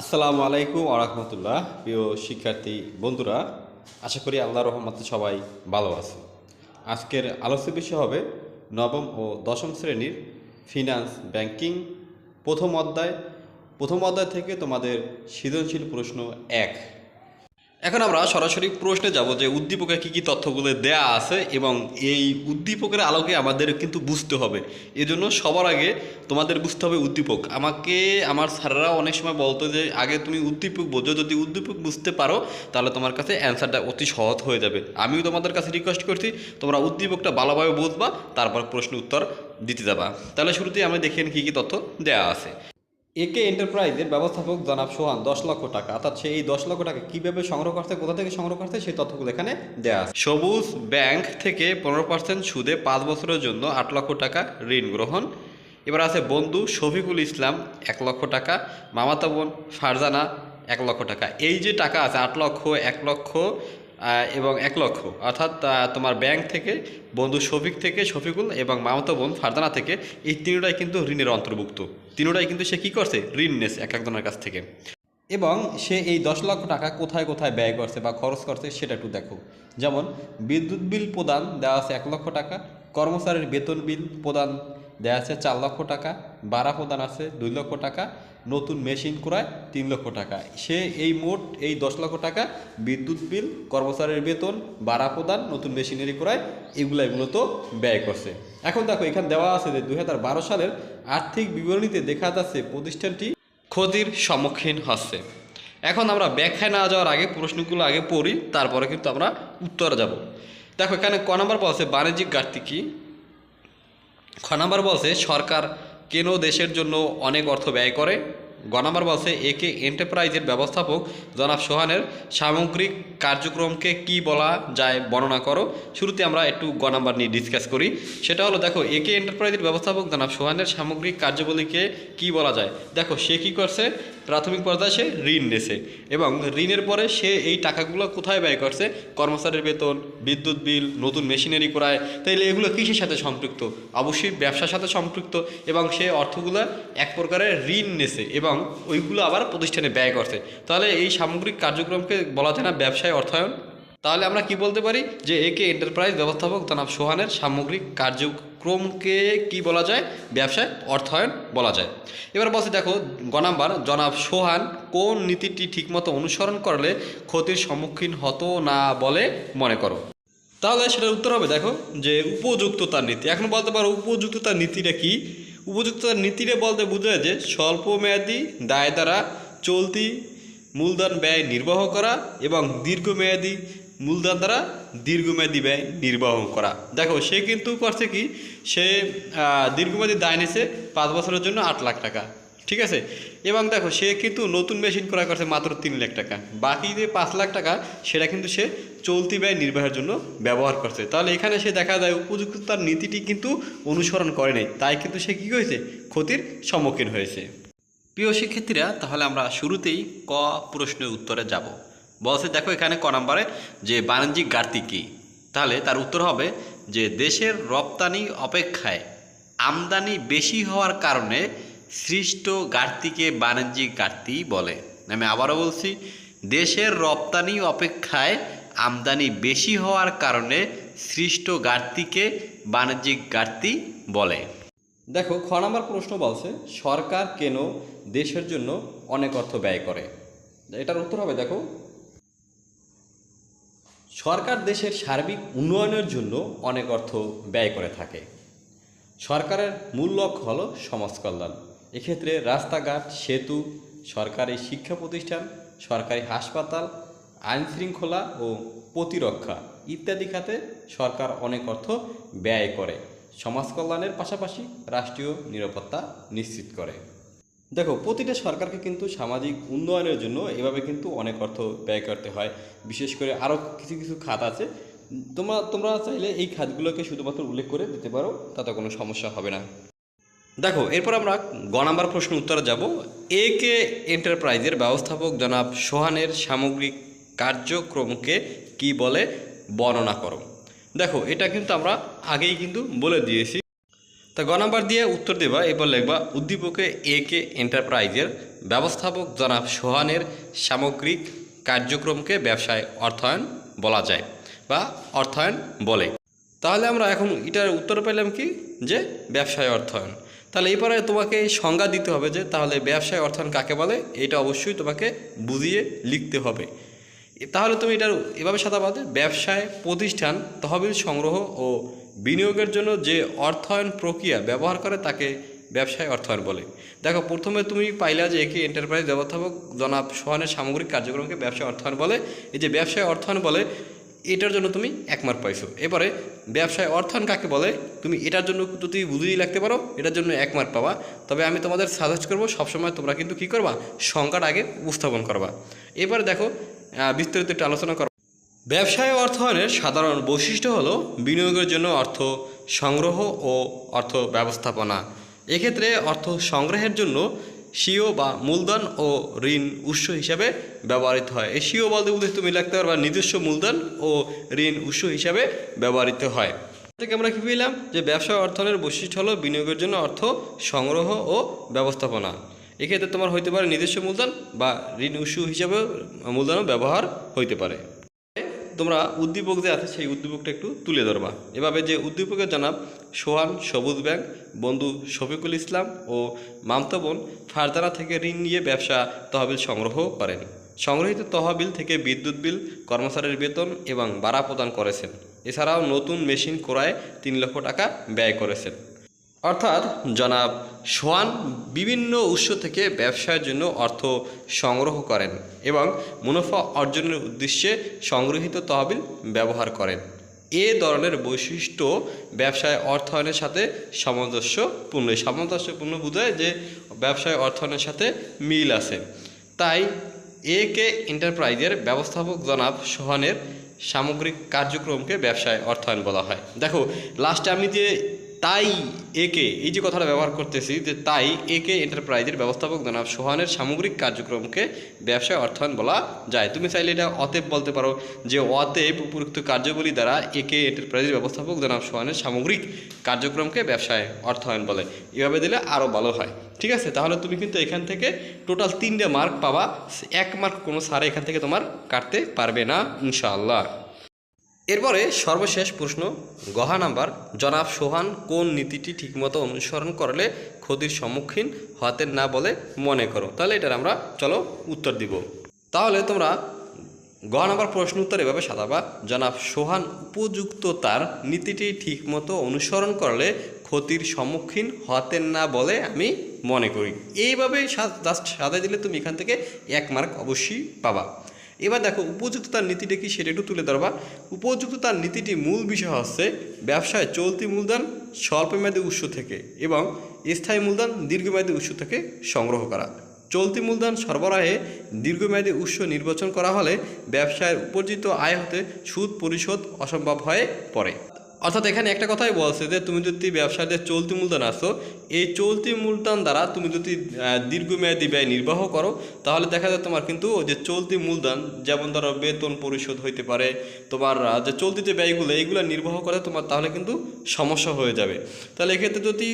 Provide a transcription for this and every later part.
আসসালামু আলাইকুম আরহামতুল্লাহ প্রিয় শিক্ষার্থী, বন্ধুরা, আশা করি আল্লাহ রহমতে সবাই ভালো আছে। আজকের আলোচ্য বিষয় হবে নবম ও দশম শ্রেণির ফিনান্স ব্যাংকিং প্রথম অধ্যায় প্রথম অধ্যায় থেকে তোমাদের সৃজনশীল প্রশ্ন এক। এখন আমরা সরাসরি প্রশ্নে যাব যে উদ্দীপকে কী কী তথ্যগুলো দেয়া আছে এবং এই উদ্দীপকের আলোকে আমাদের কিন্তু বুঝতে হবে। এজন্য সবার আগে তোমাদের বুঝতে হবে উদ্দীপক। আমাকে, আমার স্যাররা অনেক সময় বলতো যে, আগে তুমি উদ্দীপক বোঝো। যদি উদ্দীপক বুঝতে পারো, তাহলে তোমার কাছে অ্যান্সারটা অতি সহজ হয়ে যাবে। আমিও তোমাদের কাছে রিকোয়েস্ট করছি, তোমরা উদ্দীপকটা ভালোভাবে বুঝবা, তারপর প্রশ্ন উত্তর দিতে যাবা। তাহলে শুরুতেই আমরা দেখেন কী কী তথ্য দেয়া আছে। একে এন্টারপ্রাইজের ব্যবস্থাপক জনাব সোহান, দশ লক্ষ টাকা। অর্থাৎ সে এই দশ লক্ষ টাকা কীভাবে সংগ্রহ করতে, কোথা থেকে সংগ্রহ করতে, সেই তথ্যগুলো এখানে দেওয়া আছে। সবুজ ব্যাংক থেকে পনেরো পার্সেন্ট সুদে পাঁচ বছরের জন্য আট লক্ষ টাকা ঋণ গ্রহণ। এবার আছে বন্ধু শফিকুল ইসলাম, এক লক্ষ টাকা। মামাতা বোন ফারজানা, এক লক্ষ টাকা। এই যে টাকা আছে, আট লক্ষ, এক লক্ষ এবং এক লক্ষ। অর্থাৎ তোমার ব্যাংক থেকে, বন্ধু শফিক থেকে, শফিকুল এবং মামাতো বোন ফারদানা থেকে এই তিনটাই কিন্তু ঋণের অন্তর্ভুক্ত। তিনটাই কিন্তু সে কী করছে? ঋণ নেছে এক একজনের কাছ থেকে। এবং সে এই দশ লক্ষ টাকা কোথায় কোথায় ব্যয় করছে বা খরচ করছে সেটা একটু দেখো। যেমন, বিদ্যুৎ বিল প্রদান দেওয়া আছে এক লক্ষ টাকা, কর্মচারীর বেতন বিল প্রদান দেওয়া আছে চার লক্ষ টাকা, ভাড়া প্রদান আছে দুই লক্ষ টাকা নতুন মেশিন ক্রয় তিন লক্ষ টাকা। সে এই মোট এই দশ লক্ষ টাকা বিদ্যুৎ বিল, কর্মচারীর বেতন, ভাড়া প্রদান, নতুন মেশিনারি ক্রয় এগুলো এগুলো তো ব্যয় করছে। এখন দেখো, এখানে দেওয়া আছে যে দু হাজার বারো সালের আর্থিক বিবরণীতে দেখা যাচ্ছে প্রতিষ্ঠানটি ক্ষতির সম্মুখীন হচ্ছে। এখন আমরা ব্যাখ্যায় না যাওয়ার আগে প্রশ্নগুলো আগে পড়ি, তারপরে কিন্তু আমরা উত্তরে যাব। দেখো, এখানে ক নম্বর বলছে, বাণিজ্যিক ঘাটতি কি? খ নম্বর বলছে, সরকার কেন দেশের জন্য অনেক অর্থ ব্যয় করে? গ নম্বর বলছে, একে এন্টারপ্রাইজের ব্যবস্থাপক জনাব সোহানের সামগ্রিক কার্যক্রমকে কি বলা যায় বর্ণনা করো। শুরুতে আমরা একটু গ নাম্বার নিয়ে ডিসকাস করি। সেটা হলো, দেখো, একে এন্টারপ্রাইজের ব্যবস্থাপক জনাব সোহানের সামগ্রিক কার্যবলীকে কি বলা যায়? দেখো, সে কি করছে? প্রাথমিক পর্যায়ে সে ঋণ নেছে এবং ঋণের পরে সে এই টাকাগুলো কোথায় ব্যয় করছে? কর্মচারীর বেতন, বিদ্যুৎ বিল, নতুন মেশিনারি করায়। তাইলে এগুলো কিসের সাথে সম্পৃক্ত? অবশ্যই ব্যবসার সাথে সম্পৃক্ত এবং সে অর্থগুলো এক প্রকারের ঋণ নেছে এবং ওইগুলো আবার প্রতিষ্ঠানে ব্যয় করছে। তাহলে এই সামগ্রিক কার্যক্রমকে বলা যায় না ব্যবসায় অর্থায়ন। তাহলে আমরা কি বলতে পারি? যে একে এন্টারপ্রাইজ ব্যবস্থাপক জনাব সোহানের সামগ্রিক কার্যক্রমকে কি বলা যায়? ব্যবসায় অর্থায়ন বলা যায়। এবার বলছে দেখো, গ নাম্বার, জনাব সোহান কোন নীতিটি ঠিকমতো অনুসরণ করলে ক্ষতির সম্মুখীন হতো না বলে মনে করো? তাহলে সেটার উত্তর হবে দেখো, যে উপযুক্ততার নীতি। এখন বলতে পারো, উপযুক্ততার নীতিটা কি? উপযুক্ততার নীতিরে বলতে বোঝায় যে স্বল্প মেয়াদী দায় দ্বারা চলতি মূলধন ব্যয় নির্বাহ করা এবং দীর্ঘমেয়াদী মূলধন দ্বারা দীর্ঘমেয়াদী ব্যয় নির্বাহ করা। দেখো, সে কিন্তু করছে কি? সে দীর্ঘমেয়াদী দায় নিছে পাঁচ বছরের জন্য আট লাখ টাকা। ঠিক আছে? এবং দেখো, সে কিন্তু নতুন মেশিন ক্রয় করছে মাত্র তিন লাখ টাকা। বাকি যে পাঁচ লাখ টাকা, সেটা কিন্তু সে চলতি ব্যয় নির্বাহের জন্য ব্যবহার করছে। তাহলে এখানে সে দেখা যায়, উপযুক্ততার নীতিটি কিন্তু অনুসরণ করে নাই। তাই কিন্তু সে কী হয়েছে ক্ষতির সম্মুখীন হয়েছে। প্রিয় শিক্ষার্থীরা, তাহলে আমরা শুরুতেই ক প্রশ্নের উত্তরে যাব। বলছে, দেখো এখানে ক নম্বরে যে বাণিজ্যিক ঘাটতি কী? তাহলে তার উত্তর হবে যে দেশের রপ্তানি অপেক্ষায় আমদানি বেশি হওয়ার কারণে সৃষ্ট ঘাটতিকে বাণিজ্যিক ঘাটতি বলে। আমি আবারও বলছি, দেশের রপ্তানি অপেক্ষায় আমদানি বেশি হওয়ার কারণে সৃষ্ট ঘাটতিকে বাণিজ্যিক ঘাটতি বলে। দেখো, খ নম্বর প্রশ্ন বলছে, সরকার কেন দেশের জন্য অনেক অর্থ ব্যয় করে? এটার উত্তর হবে, দেখো। সরকার দেশের সার্বিক উন্নয়নের জন্য অনেক অর্থ ব্যয় করে থাকে। সরকারের মূল লক্ষ্য হলো সমাজ কল্যাণ। এক্ষেত্রে রাস্তাঘাট, সেতু, সরকারি শিক্ষা প্রতিষ্ঠান, সরকারি হাসপাতাল, আইন শৃঙ্খলা ও প্রতিরক্ষা ইত্যাদি খাতে সরকার অনেক অর্থ ব্যয় করে। সমাজ কল্যাণের পাশাপাশি রাষ্ট্রীয় নিরাপত্তা নিশ্চিত করে। দেখো, প্রতিটা সরকারকে কিন্তু সামাজিক উন্নয়নের জন্য এভাবে কিন্তু অনেক অর্থ ব্যয় করতে হয়। বিশেষ করে আরও কিছু কিছু খাত আছে। তোমরা তোমরা চাইলে এই খাতগুলোকে শুধুমাত্র উল্লেখ করে দিতে পারো, তাতে কোনো সমস্যা হবে না। দেখো, এরপর আমরা গ নাম্বার প্রশ্ন উত্তরে যাব। এ কে এন্টারপ্রাইজের ব্যবস্থাপক জনাব সোহানের সামগ্রিক কার্যক্রমকে কি বলে বর্ণনা করো? দেখো, এটা কিন্তু আমরা আগেই কিন্তু বলে দিয়েছি। তা গ নাম্বার দিয়ে উত্তর দেবা এবার লিখবা, উদ্দীপকে এ কে এন্টারপ্রাইজের ব্যবস্থাপক জনাব সোহানের সামগ্রিক কার্যক্রমকে ব্যবসায় অর্থায়ন বলা যায় বা অর্থায়ন বলে। তাহলে আমরা এখন এটার উত্তর পেলাম কি? যে ব্যবসায় অর্থায়ন। তাহলে এরপরে তোমাকে সংজ্ঞা দিতে হবে যে তাহলে ব্যবসায় অর্থায়ন কাকে বলে? এটা অবশ্যই তোমাকে বুঝিয়ে লিখতে হবে। তাহলে তুমি এটার এভাবে সাদাবাদে ব্যবসায় প্রতিষ্ঠান, তহবিল সংগ্রহ ও বিনিয়োগের জন্য যে অর্থায়ন প্রক্রিয়া ব্যবহার করে তাকে ব্যবসায় অর্থায়ন বলে। দেখো, প্রথমে তুমি পাইলা যে একে এন্টারপ্রাইজ ব্যবস্থাপক জনাব সোহানের সামগ্রিক কার্যক্রমকে ব্যবসায় অর্থায়ন বলে। এই যে ব্যবসায় অর্থায়ন বলে এটার জন্য তুমি এক মার্ক পাইছো। এবারে ব্যবসায় অর্থায়ন কাকে বলে? তুমি এটার জন্য যদি বুঝিয়ে লাগতে পারো, এটার জন্য এক মার্ক পাবা। তবে আমি তোমাদের সাজেস্ট করব, সবসময় তোমরা কিন্তু কী করবা? সংখ্যাটা আগে উপস্থাপন করবা। এবারে দেখো বিস্তারিত একটু আলোচনা করো। ব্যবসায় অর্থায়নের সাধারণ বৈশিষ্ট্য হলো বিনিয়োগের জন্য অর্থ সংগ্রহ ও অর্থ ব্যবস্থাপনা। এক্ষেত্রে অর্থ সংগ্রহের জন্য সিও বা মূলধন ও ঋণ উৎস হিসাবে ব্যবহৃত হয়। এই সিও বলতে বলতে তুমি লিখতে পারবা নিজস্ব মূলধন ও ঋণ উৎস হিসাবে ব্যবহৃত হয়। থেকে আমরা কি পেলাম? যে ব্যবসা অর্থনের বৈশিষ্ট্য হলো বিনিয়োগের জন্য অর্থ সংগ্রহ ও ব্যবস্থাপনা। এক্ষেত্রে তোমার হইতে পারে নিজস্ব মূলধন বা ঋণ উৎস হিসাবে মূলধনও ব্যবহার হইতে পারে। তোমরা উদ্দীপক যে আছে সেই উদ্দীপকটা একটু তুলে ধরবা। এভাবে যে উদ্দীপকের জনাব সোহান সবুজ ব্যাংক, বন্ধু শফিকুল ইসলাম ও মামতা বোন ফারদানা থেকে ঋণ নিয়ে ব্যবসা তহবিল সংগ্রহ করেন। সংগ্রহীত তহবিল থেকে বিদ্যুৎ বিল, কর্মচারীর বেতন এবং ভাড়া প্রদান করেছেন। এছাড়াও নতুন মেশিন ক্রয়ে তিন লক্ষ টাকা ব্যয় করেছেন। অর্থাৎ জনাব সোয়ান বিভিন্ন উৎস থেকে ব্যবসার জন্য অর্থ সংগ্রহ করেন এবং মুনাফা অর্জনের উদ্দেশ্যে সংগৃহীত তহবিল ব্যবহার করেন। এ ধরনের বৈশিষ্ট্য ব্যবসায় অর্থায়নের সাথে সামঞ্জস্যপূর্ণ সামঞ্জস্যপূর্ণ বোঝায় যে ব্যবসায় অর্থায়নের সাথে মিল আছে। তাই এ কে এন্টারপ্রাইজের ব্যবস্থাপক জনাব সোহানের সামগ্রিক কার্যক্রমকে ব্যবসায় অর্থায়ন বলা হয়। দেখো লাস্টে আমি যে তাই একে, এই যে কথাটা ব্যবহার করতেছি যে তাই একে এন্টারপ্রাইজের ব্যবস্থাপক জনাব সোহানের সামগ্রিক কার্যক্রমকে ব্যবসায় অর্থায়ন বলা যায়। তুমি চাইলে এটা অতএব বলতে পারো যে অতএব উপযুক্ত কার্যবলী দ্বারা একে এন্টারপ্রাইজের ব্যবস্থাপক জনাব সোহানের সামগ্রিক কার্যক্রমকে ব্যবসায় অর্থায়ন বলে। এভাবে দিলে আরও ভালো হয়। ঠিক আছে? তাহলে তুমি কিন্তু এখান থেকে টোটাল তিনটে মার্ক পাবা। এক মার্ক কোনো সারে এখান থেকে তোমার কাটতে পারবে না, ইনশাআল্লাহ। এরপরে সর্বশেষ প্রশ্ন, গহা নাম্বার, জনাব সোহান কোন নীতিটি ঠিকমতো অনুসরণ করলে ক্ষতির সম্মুখীন হতে না বলে মনে করো? তাহলে এটার আমরা, চলো উত্তর দিব। তাহলে তোমরা গ নাম্বার প্রশ্ন উত্তর এভাবে সাজাবা। জনাব সোহান উপযুক্ত তার নীতিটি ঠিকমতো অনুসরণ করলে ক্ষতির সম্মুখীন হতেন না বলে আমি মনে করি। এইভাবে জাস্ট দিলে তুমি এখান থেকে এক মার্ক অবশ্যই পাবা। এবার দেখো, উপযুক্ততার নীতিটা কি সেটা একটু তুলে ধরবা। উপযুক্ততার নীতিটি মূল বিষয় হচ্ছে ব্যবসায় চলতি মূলধন স্বল্পমেয়াদী উৎস থেকে এবং স্থায়ী মূলধন দীর্ঘমেয়াদী উৎস থেকে সংগ্রহ করা। চলতি মূলধন সরবরাহে দীর্ঘমেয়াদী উৎস নির্বাচন করা হলে ব্যবসায়ের উপার্জিত আয় হতে সুদ পরিশোধ অসম্ভব হয়ে পড়ে। অর্থাৎ এখানে একটা কথাই বলছে যে, তুমি যদি ব্যবসাতে চলতি মূলধন আসো, এই চলতি মূলধন দ্বারা তুমি যদি দীর্ঘমেয়াদী ব্যয় নির্বাহ করো, তাহলে দেখা যায় তোমার কিন্তু যে চলতি মূলধন, যেমন ধরো বেতন পরিশোধ হইতে পারে, তোমার যে চলতি যে ব্যয়গুলো, এইগুলো নির্বাহ করে তোমার তাহলে কিন্তু সমস্যা হয়ে যাবে। তাহলে এক্ষেত্রে যদি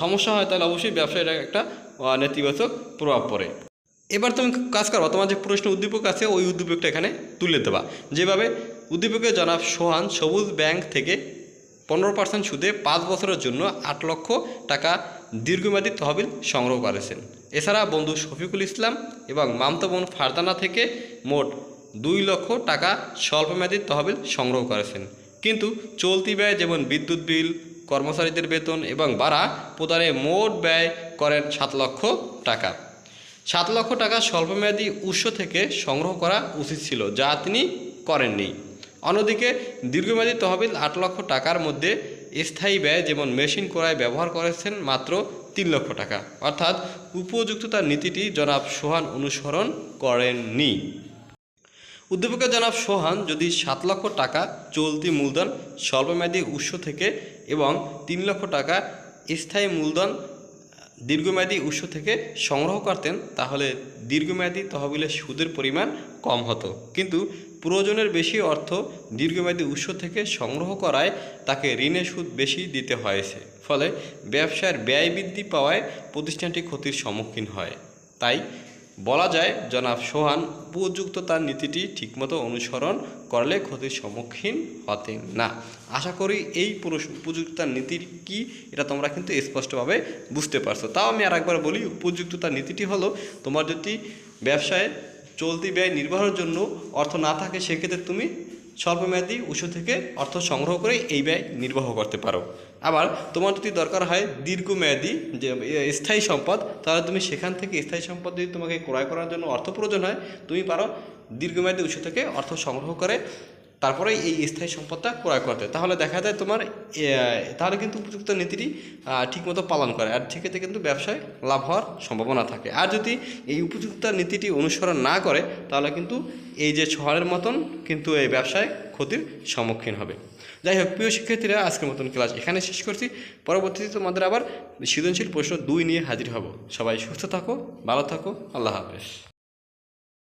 সমস্যা হয়, তাহলে অবশ্যই ব্যবসায়ীটা একটা নেতিবাচক প্রভাব পড়ে। এবার তুমি কাজ করবা তোমার যে প্রশ্ন উদ্দীপক আছে, ওই উদ্দীপকটা এখানে তুলে দেবা। যেভাবে উদ্দীপকে জনাব সোহান সবুজ ব্যাংক থেকে পনেরো পার্সেন্ট সুদে পাঁচ বছরের জন্য আট লক্ষ টাকা দীর্ঘমেয়াদী তহবিল সংগ্রহ করেছেন। এছাড়া বন্ধু শফিকুল ইসলাম এবং মামতা বোন ফারদানা থেকে মোট দুই লক্ষ টাকা স্বল্পমেয়াদী তহবিল সংগ্রহ করেছেন। কিন্তু চলতি ব্যয় যেমন বিদ্যুৎ বিল, কর্মচারীদের বেতন এবং ভাড়া প্রদানে মোট ব্যয় করেন সাত লক্ষ টাকা। সাত লক্ষ টাকা স্বল্পমেয়াদী উৎস থেকে সংগ্রহ করা উচিত ছিল, যা তিনি করেননি। অন্যদিকে দীর্ঘমেয়াদী তহবিল আট লক্ষ টাকার মধ্যে স্থায়ী ব্যয় যেমন মেশিন ক্রয় ব্যবহার করেছেন মাত্র তিন লক্ষ টাকা। অর্থাৎ উপযুক্ততার নীতিটি জনাব সোহান অনুসরণ করেননি। উদ্দীপকের জনাব সোহান যদি সাত লক্ষ টাকা চলতি মূলধন স্বল্পমেয়াদী উৎস থেকে এবং তিন লক্ষ টাকা স্থায়ী মূলধন দীর্ঘমেয়াদী উৎস থেকে সংগ্রহ করতেন, তাহলে দীর্ঘমেয়াদী তহবিলের সুদের পরিমাণ কম হতো। কিন্তু প্রয়োজনের বেশি অর্থ দীর্ঘমেয়াদী উৎস থেকে সংগ্রহ করায় তাকে ঋণের সুদ বেশি দিতে হয়েছে। ফলে ব্যবসার ব্যয় বৃদ্ধি পাওয়ায় প্রতিষ্ঠানটি ক্ষতির সম্মুখীন হয়। তাই বলা যায়, জনাব সোহান, উপযুক্ত তার নীতিটি ঠিকমতো অনুসরণ করলে ক্ষতির সম্মুখীন হতেন না। আশা করি এই উপযুক্ততার নীতির কি, এটা তোমরা কিন্তু স্পষ্টভাবে বুঝতে পারছ। তাও আমি আর একবার বলি উপযুক্ততার নীতিটি হলো, তোমার যদি ব্যবসায় চলতি ব্যয় নির্বাহের জন্য অর্থ না থাকে, সেক্ষেত্রে তুমি স্বল্পমেয়াদী উৎস থেকে অর্থ সংগ্রহ করে এই ব্যয় নির্বাহ করতে পারো। আবার তোমার যদি দরকার হয় দীর্ঘমেয়াদী যে স্থায়ী সম্পদ, তাহলে তুমি সেখান থেকে স্থায়ী সম্পদ যদি তোমাকে ক্রয় করার জন্য অর্থ প্রয়োজন হয়, তুমি পারো দীর্ঘমেয়াদী উৎস থেকে অর্থ সংগ্রহ করে তারপরে এই স্থায়ী সম্পদটা ক্রয় করতে তাহলে দেখা যায় তোমার তাহলে কিন্তু উপযুক্ত নীতিটি ঠিকমতো পালন করে। আর সেক্ষেত্রে কিন্তু ব্যবসায় লাভ হওয়ার সম্ভাবনা থাকে। আর যদি এই উপযুক্ত নীতিটি অনুসরণ না করে, তাহলে কিন্তু এই যে শহরের মতন কিন্তু এই ব্যবসায় ক্ষতির সম্মুখীন হবে। যাই হোক, প্রিয় শিক্ষার্থীরা, আজকের মতন ক্লাস এখানে শেষ করছি। পরবর্তীতে তোমাদের আবার সৃজনশীল প্রশ্ন দুই নিয়ে হাজির হব। সবাই সুস্থ থাকো, ভালো থাকো, আল্লাহ হাফেজ।